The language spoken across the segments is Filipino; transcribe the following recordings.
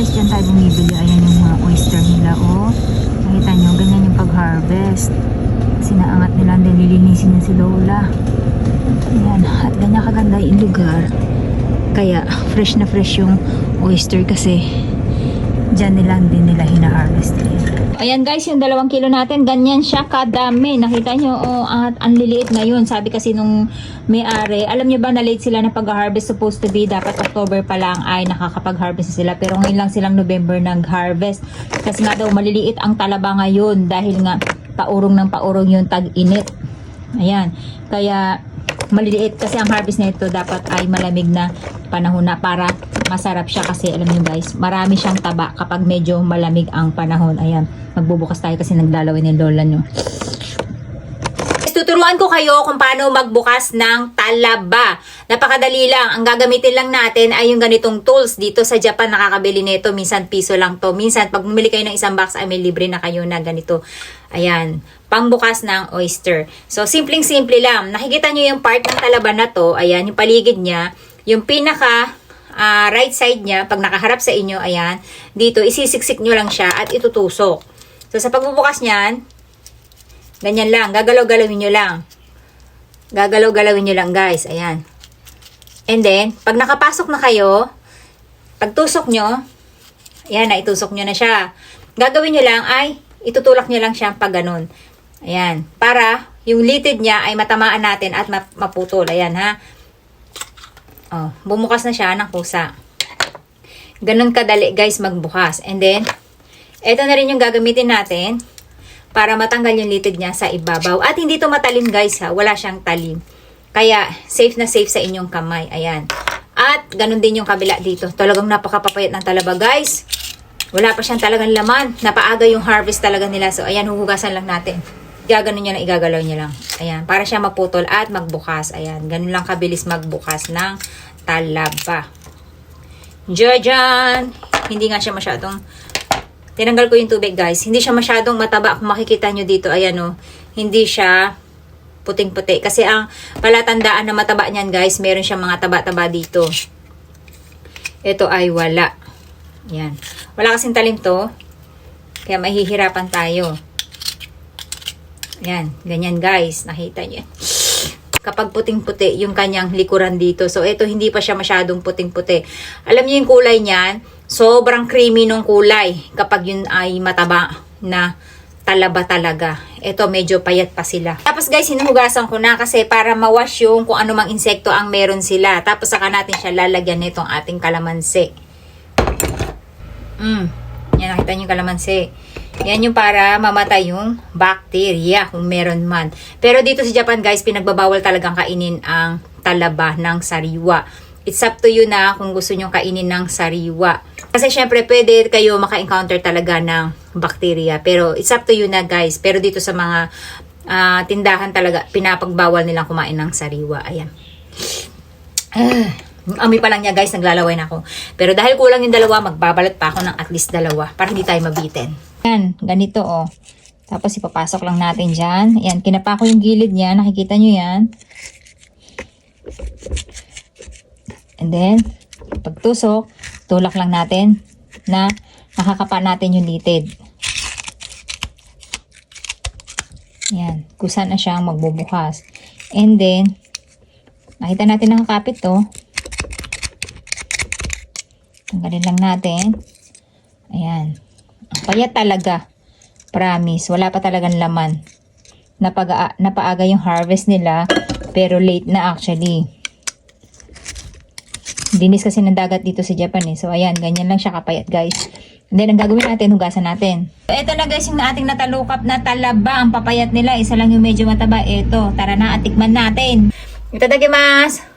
guys, dyan tayo bumibili. Ayan yung mga oyster nila, oh. Nakita nyo, ganyan yung pag-harvest. Sinaangat nila, then lilinisin na si Lola. Ayan, at ganyan kaganda yung lugar. Kaya, fresh na fresh yung oyster kasi dyan nila din nila hina-harvest Ayan guys, yung dalawang kilo natin, ganyan siya kadami. Nakita nyo, oh, at ang liliit ngayon. Sabi kasi nung may-ari, alam nyo ba na late sila na pag-harvest supposed to be, dapat October pa lang ay nakakapag-harvest na sila. Pero ngayon lang silang November nag-harvest. Kasi nga daw, maliliit ang talaba ngayon dahil nga paurong ng paurong yung tag-init. Ayan, kaya maliliit kasi ang harvest nito dapat ay malamig na panahon na para masarap siya kasi alam niyo guys, marami siyang taba kapag medyo malamig ang panahon. Ayan, magbubukas tayo kasi naglalawin ni lola nyo. Tuturuan ko kayo kung paano magbukas ng talaba. Napakadali lang. Ang gagamitin lang natin ay yung ganitong tools. Dito sa Japan nakakabili nito. Minsan piso lang to. Minsan pag bumili kayo ng isang box ay may libre na kayo na ganito. Ayan. Pangbukas ng oyster. So, simpleng-simple lang. Nakikita nyo yung part ng talaba na to. Ayan, yung paligid niya. Yung pinaka ah, right side niya, pag nakaharap sa inyo, ayan, dito, isisiksik nyo lang siya at itutusok. So, sa pagbubukas niyan, ganyan lang, gagalaw-galawin nyo lang. Gagalaw-galawin nyo lang, guys. Ayan. And then, pag nakapasok na kayo, pagtusok nyo, ayan, naitusok nyo na siya. Gagawin nyo lang ay, itutulak nyo lang siya pag ganun. Ayan. Para, yung litid niya ay matamaan natin at map- maputol. Ayan, ha. Oh, bumukas na siya ng kusa. Ganun kadali guys magbukas. And then, eto na rin yung gagamitin natin para matanggal yung litid niya sa ibabaw. At hindi to matalim guys ha. Wala siyang talim. Kaya, safe na safe sa inyong kamay. Ayan. At, ganun din yung kabila dito. Talagang napakapapayat ng talaba guys. Wala pa siyang talagang laman. Napaaga yung harvest talaga nila. So, ayan, huhugasan lang natin. Gaganon niya na igagalaw niya lang. Ayan, para siya maputol at magbukas. Ayan, ganun lang kabilis magbukas ng talaba. Jajan! Hindi nga siya masyadong... Tinanggal ko yung tubig guys. Hindi siya masyadong mataba. Kung makikita nyo dito, ayan o. Hindi siya puting-puti. Kasi ang palatandaan na mataba niyan guys, meron siyang mga taba-taba dito. Ito ay wala. Yan. Wala kasing talim to. Kaya mahihirapan tayo. Yan. Ganyan guys. Nakita niyo. Kapag puting-puti yung kanyang likuran dito. So, ito hindi pa siya masyadong puting-puti. Alam niyo yung kulay niyan? Sobrang creamy nung kulay. Kapag yun ay mataba na talaba talaga. Ito medyo payat pa sila. Tapos guys, hinuhugasan ko na kasi para mawash yung kung ano mang insekto ang meron sila. Tapos saka natin siya lalagyan nitong ating kalamansi. Mm. Yan, nakita niyo kalamansi. Yan yung para mamatay yung bacteria kung meron man. Pero dito sa Japan guys, pinagbabawal talagang kainin ang talaba ng sariwa. It's up to you na kung gusto nyo kainin ng sariwa. Kasi syempre pwede kayo maka-encounter talaga ng bacteria. Pero it's up to you na guys. Pero dito sa mga ah, tindahan talaga, pinapagbawal nilang kumain ng sariwa. Ayan. Ah, Ami pa lang niya guys, naglalaway na ako. Pero dahil kulang yung dalawa, magbabalat pa ako ng at least dalawa para hindi tayo mabitin. Yan, ganito oh. Tapos ipapasok lang natin dyan. Yan, kinapa ko yung gilid niya. Nakikita nyo yan. And then, pagtusok, tulak lang natin na nakakapa natin yung litid. Yan, kusa na siyang magbubukas. And then, nakita natin nakakapit to. Tanggalin lang natin. Ayan. Payat talaga. Promise. Wala pa talagang laman. Napaga, napaaga yung harvest nila. Pero late na actually. Dinis kasi ng dagat dito sa Japan eh. So ayan, ganyan lang siya kapayat guys. And then ang gagawin natin, hugasan natin. So, ito na guys yung ating natalukap na talaba. Ang papayat nila, isa lang yung medyo mataba. Ito, tara na at tikman natin. Itadakimasu!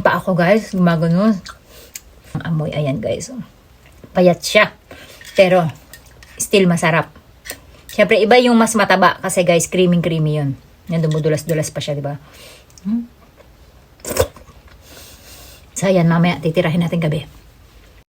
Pa ako guys, gumagano. Ang amoy, ayan guys. oh. Payat siya. Pero, still masarap. Siyempre, iba yung mas mataba kasi guys, creamy creamy yun. Yan, dumudulas-dulas pa siya, di ba? Hmm? So, ayan, mamaya titirahin natin gabi.